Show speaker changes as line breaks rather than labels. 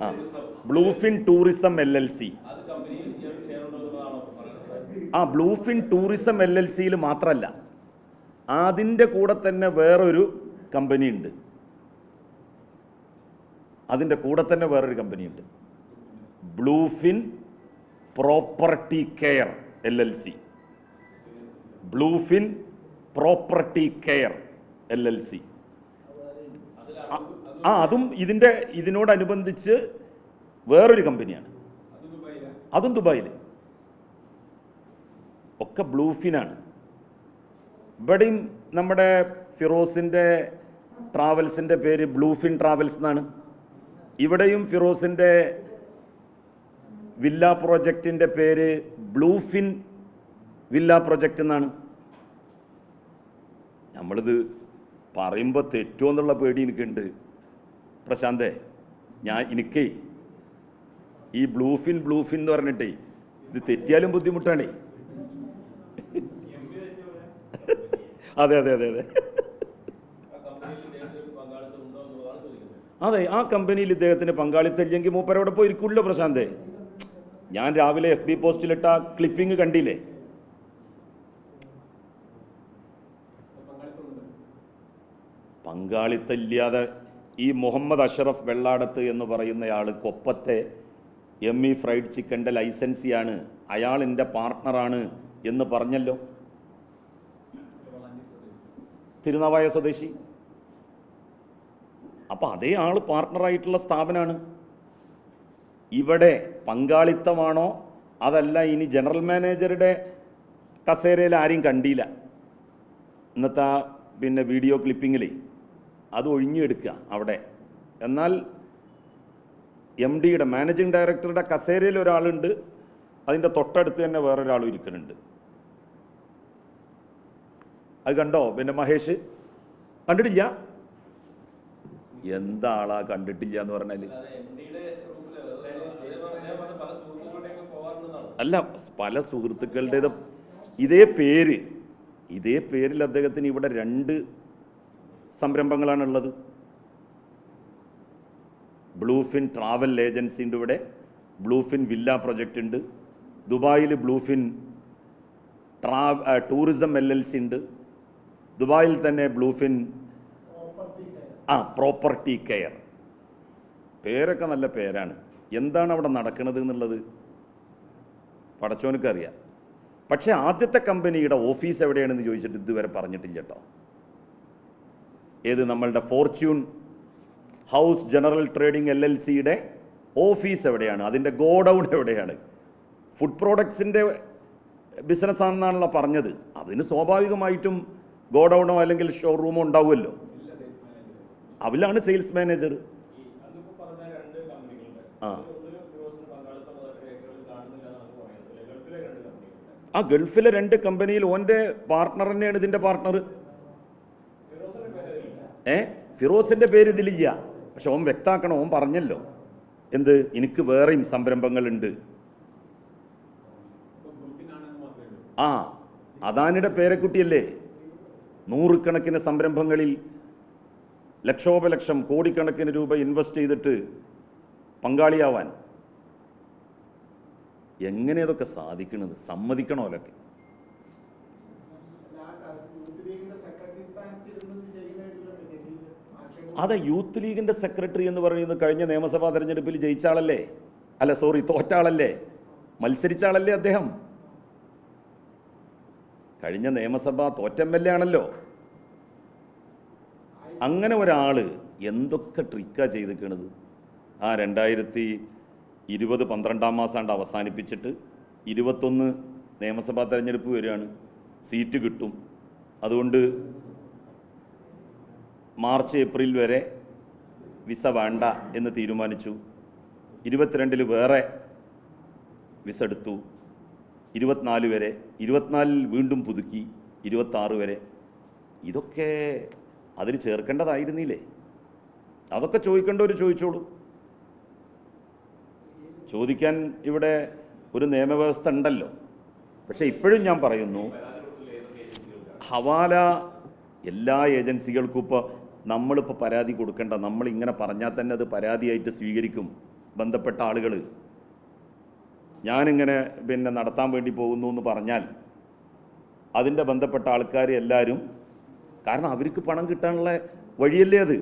ആ. Bluefin Tourism L L C ആ Bluefin tourism L L സിയിൽ മാത്രമല്ല അതിന്റെ കൂടെ തന്നെ വേറൊരു കമ്പനി ഉണ്ട് അതിന്റെ കൂടെ തന്നെ വേറൊരു കമ്പനി ഉണ്ട് Bluefin Property Care L L C Bluefin Property Care L L C ആ അതും ഇതിന്റെ ഇതിനോടനുബന്ധിച്ച് വേറൊരു കമ്പനിയാണ്. അതും ദുബായിൽ ഒക്കെ ബ്ലൂഫിനാണ് ഇവിടെയും നമ്മുടെ ഫിറോസിന്റെ ട്രാവൽസിന്റെ പേര് ബ്ലൂഫിൻ ട്രാവൽസ് എന്നാണ്. ഇവിടെയും ഫിറോസിന്റെ വില്ല പ്രോജക്റ്റിന്റെ പേര് ബ്ലൂഫിൻ വില്ല പ്രോജക്റ്റ് എന്നാണ്. നമ്മളിത് പറയുമ്പോൾ തെറ്റുമെന്നുള്ള പേടി എനിക്കുണ്ട്. പ്രശാന്തേ ഞാൻ എനിക്ക് ഈ ബ്ലൂഫിൻ ബ്ലൂഫിൻ എന്ന് പറഞ്ഞിട്ടേ ഇത് തെറ്റിയാലും ബുദ്ധിമുട്ടാണേ. അതെ അതെ അതെ അതെ. അതെ ആ കമ്പനിയിൽ ഇദ്ദേഹത്തിന് പങ്കാളിത്തം ഇല്ലെങ്കിൽ മൂപ്പരവിടെ പോയി ഇരിക്കില്ല പ്രശാന്തേ. ഞാൻ രാവിലെ എഫ് ബി പോസ്റ്റിലിട്ട ആ ക്ലിപ്പിംഗ് കണ്ടില്ലേ? പങ്കാളിത്തം ഇല്ലാതെ ഈ മുഹമ്മദ് അഷറഫ് വെള്ളാടത്ത് എന്ന് പറയുന്നയാൾ കൊപ്പത്തെ എം ഇ ഫ്രൈഡ് ചിക്കന്റെ ലൈസൻസിയാണ്. അയാൾ എന്റെ പാർട്ട്ണറാണ് എന്ന് പറഞ്ഞല്ലോ. തിരുനാവായ സ്വദേശി. അപ്പോൾ അതേ ആൾ പാർട്ട്ണറായിട്ടുള്ള സ്ഥാപനമാണ് ഇവിടെ പങ്കാളിത്തമാണോ? അതല്ല ഇനി ജനറൽ മാനേജറുടെ കസേരയിൽ ആരെയും കണ്ടില്ല. ഇന്നത്തെ പിന്നെ വീഡിയോ ക്ലിപ്പിങ്ങിലേ അത് ഒഴിഞ്ഞെടുക്കുക അവിടെ. എന്നാൽ എം ഡിയുടെ മാനേജിങ് ഡയറക്ടറുടെ കസേരയിൽ ഒരാളുണ്ട്. അതിന്റെ തൊട്ടടുത്ത് തന്നെ വേറൊരാളും ഇരിക്കുന്നുണ്ട്. അത് കണ്ടോ പിന്നെ മഹേഷ്? കണ്ടിട്ടില്ല? എന്താളാ കണ്ടിട്ടില്ല എന്ന് പറഞ്ഞാൽ അല്ല പല സുഹൃത്തുക്കളുടേത് ഇതേ പേര്. ഇതേ പേരിൽ അദ്ദേഹത്തിന് ഇവിടെ രണ്ട് സംരംഭങ്ങളാണുള്ളത്. ബ്ലൂഫിൻ ട്രാവൽ ഏജൻസി ഉണ്ട് ഇവിടെ. ബ്ലൂഫിൻ വില്ല പ്രൊജക്റ്റ് ഉണ്ട്. ദുബായിൽ ബ്ലൂഫിൻ ട്രാ ടൂറിസം എൽ എൽ സി ഉണ്ട്. ദുബായിൽ തന്നെ ബ്ലൂഫിൻ ആ പ്രോപ്പർട്ടി കെയർ പേരൊക്കെ നല്ല പേരാണ്. എന്താണ് അവിടെ നടക്കുന്നത് എന്നുള്ളത് പടച്ചോനക്കറിയാം പക്ഷേ ആദ്യത്തെ കമ്പനിയുടെ ഓഫീസ് എവിടെയാണെന്ന് ചോദിച്ചിട്ട് ഇതുവരെ പറഞ്ഞിട്ടില്ല കേട്ടോ. ഏത് നമ്മളുടെ Fortune House General Trading L L സിയുടെ ഓഫീസ് എവിടെയാണ്? അതിന്റെ ഗോഡൗൺ എവിടെയാണ്? ഫുഡ് പ്രോഡക്ട്സിന്റെ ബിസിനസ്സാണെന്നാണല്ലോ പറഞ്ഞത്. അതിന് സ്വാഭാവികമായിട്ടും ഗോഡൗണോ അല്ലെങ്കിൽ ഷോറൂമോ ഉണ്ടാവുമല്ലോ. അവിലാണ് സെയിൽസ് മാനേജർ. ആ. ആ ഗൾഫിലെ രണ്ട് കമ്പനിയിൽ ഓന്റെ പാർട്ട്ണർ തന്നെയാണ് ഇതിന്റെ പാർട്ട്ണർ ഏ? ഫിറോസിന്റെ പേര് ഇതിലില്ല പക്ഷെ ഓൻ വ്യക്താക്കണം ഓൻ പറഞ്ഞല്ലോ. എന്ത്? എനിക്ക് വേറെയും സംരംഭങ്ങളുണ്ട്. ആ അദാനിയുടെ പേരക്കുട്ടിയല്ലേ? നൂറുകണക്കിന് സംരംഭങ്ങളിൽ ലക്ഷോപലക്ഷം കോടിക്കണക്കിന് രൂപ ഇൻവെസ്റ്റ് ചെയ്തിട്ട് പങ്കാളിയാവാൻ. എങ്ങനെ ഇതൊക്കെ സാധിക്കണത്? സമ്മതിക്കണോ അതൊക്കെ അതെ യൂത്ത് ലീഗിന്റെ സെക്രട്ടറി എന്ന് പറയുന്നത് കഴിഞ്ഞ നിയമസഭാ തെരഞ്ഞെടുപ്പിൽ ജയിച്ച ആളല്ലേ? അല്ല സോറി തോറ്റാളല്ലേ മത്സരിച്ച ആളല്ലേ അദ്ദേഹം? കഴിഞ്ഞ നിയമസഭ തോറ്റ എം എൽ എ ആണല്ലോ. അങ്ങനെ ഒരാൾ എന്തൊക്കെ ട്രിക്കാ ചെയ്തിക്കണത്? ആ രണ്ടായിരത്തി ഇരുപത് പന്ത്രണ്ടാം മാസമാണ്ട് അവസാനിപ്പിച്ചിട്ട് ഇരുപത്തൊന്ന് നിയമസഭാ തെരഞ്ഞെടുപ്പ് വരികയാണ്. സീറ്റ് കിട്ടും. അതുകൊണ്ട് മാർച്ച് ഏപ്രിൽ വരെ വിസ വേണ്ട എന്ന് തീരുമാനിച്ചു. ഇരുപത്തിരണ്ടിൽ വേറെ വിസ എടുത്തു. ഇരുപത്തിനാല് വരെ ഇരുപത്തിനാലിൽ വീണ്ടും പുതുക്കി ഇരുപത്താറ് വരെ. ഇതൊക്കെ അതിൽ ചേർക്കേണ്ടതായിരുന്നില്ലേ? അതൊക്കെ ചോദിക്കേണ്ടവർ ചോദിച്ചോളൂ. ചോദിക്കാൻ ഇവിടെ ഒരു നിയമവ്യവസ്ഥ ഉണ്ടല്ലോ. പക്ഷെ ഇപ്പോഴും ഞാൻ പറയുന്നു ഹവാല എല്ലാ ഏജൻസികൾക്കും ഇപ്പോൾ നമ്മളിപ്പോൾ പരാതി കൊടുക്കേണ്ട. നമ്മൾ ഇങ്ങനെ പറഞ്ഞാൽ തന്നെ അത് പരാതിയായിട്ട് സ്വീകരിക്കും ബന്ധപ്പെട്ട ആളുകൾ ഞാനിങ്ങനെ പിന്നെ നടത്താൻ വേണ്ടി പോകുന്നു എന്ന് പറഞ്ഞാൽ അതിന്റെ ബന്ധപ്പെട്ട ആൾക്കാർ എല്ലാവരും കാരണം അവർക്ക് പണം കിട്ടാനുള്ള വഴിയല്ലേ അത്.